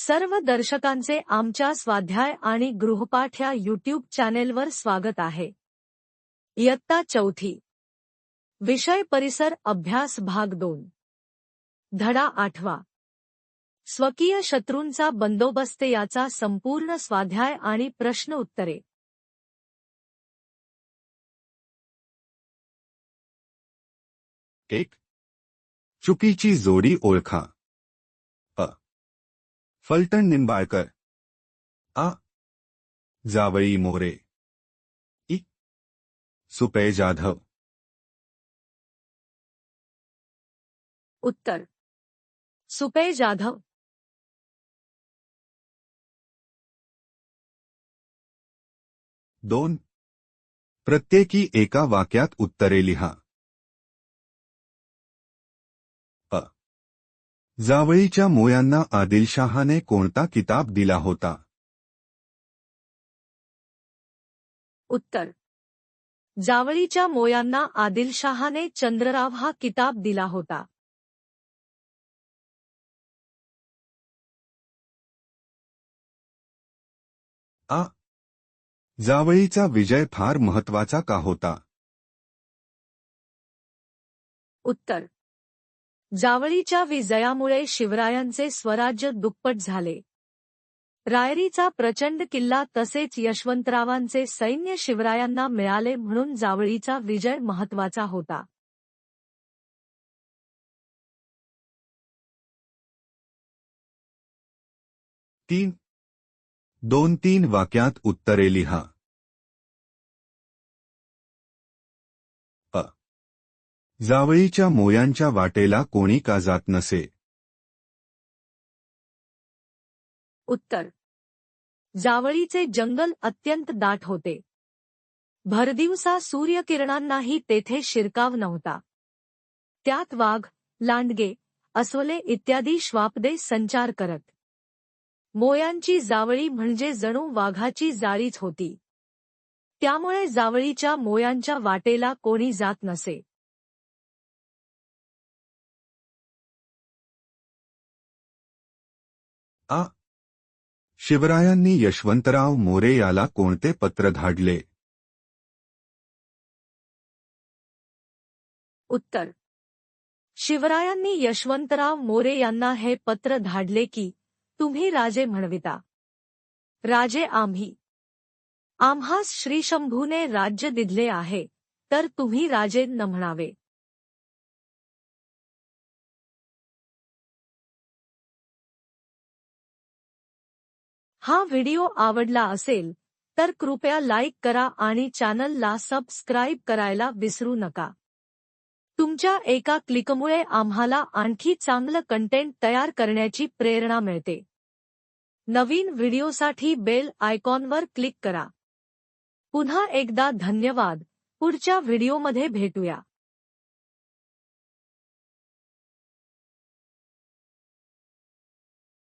सर्व दर्शकांचे आमच्या स्वाध्याय आणि गृहपाठ या युट्यूब चॅनेलवर स्वागत आहे. इयत्ता चौथी. विषय परिसर अभ्यास भाग दोन. धडा आठवा. स्वकीय शत्रूंचा बंदोबस्त याचा संपूर्ण स्वाध्याय आणि प्रश्न उत्तरे. एक चुकीची जोडी ओळखा. फलटण निंबाळकर. आ. जावळी मोरे. इ. सुपे जाधव. उत्तर. सुपे जाधव. दोन. प्रत्येकी एका वाक्यात उत्तरे लिहा. जावळीच्या मोयांना आदिलशहाने कोणता किताब दिला होता? उत्तर. जावळीच्या मोयांना आदिलशहाने चंद्रराव हा किताब दिला होता. आ. जावळीचा विजय फार महत्त्वाचा का होता? उत्तर. जावळीच्या विजयामुळे शिवरायांचे स्वराज्य दुप्पट झाले. रायरीचा प्रचंड किल्ला तसेच यशवंतरावांचे सैन्य शिवरायांना मिळाले म्हणून जावळीचा विजय महत्त्वाचा होता. तीन दोन तीन वाक्यात उत्तरे लिहा. जावळीच्या मोयांच्या वाटेला कोणी का जात नसे. उत्तर. जावळीचे जंगल अत्यंत दाट होते. भरदिवसा सूर्यकिरणांनाही तेथे शिरकाव नव्हता. त्यात वाघ लांडगे अस्वले इत्यादी श्वापदे संचार करत. मोयांची जावळी म्हणजे जणू वाघाची जाळीच होती. त्यामुळे जावळीच्या मोयांच्या वाटेला कोणी जात नसे. आ. शिवरायांनी यशवंतराव मोरे याला कोणते पत्र धाडले? उत्तर. शिवरायांनी यशवंतराव मोरे यांना हे पत्र धाडले की तुम्ही राजे म्हणविता. राजे आम्ही. आम्हास श्रीशंभूने राज्य दिले आहे तर तुम्ही राजे न म्हणावे. हा व्हिडिओ आवडला असेल तर कृपया लाईक करा आणि चॅनलला सबस्क्राईब करायला विसरू नका. तुमच्या एका क्लिकमुळे आम्हाला आणखी चांगलं कंटेंट तयार करण्याची प्रेरणा मिळते. नवीन व्हिडिओसाठी बेल आयकॉनवर क्लिक करा. पुन्हा एकदा धन्यवाद. पुढच्या व्हिडिओमध्ये भेटूया.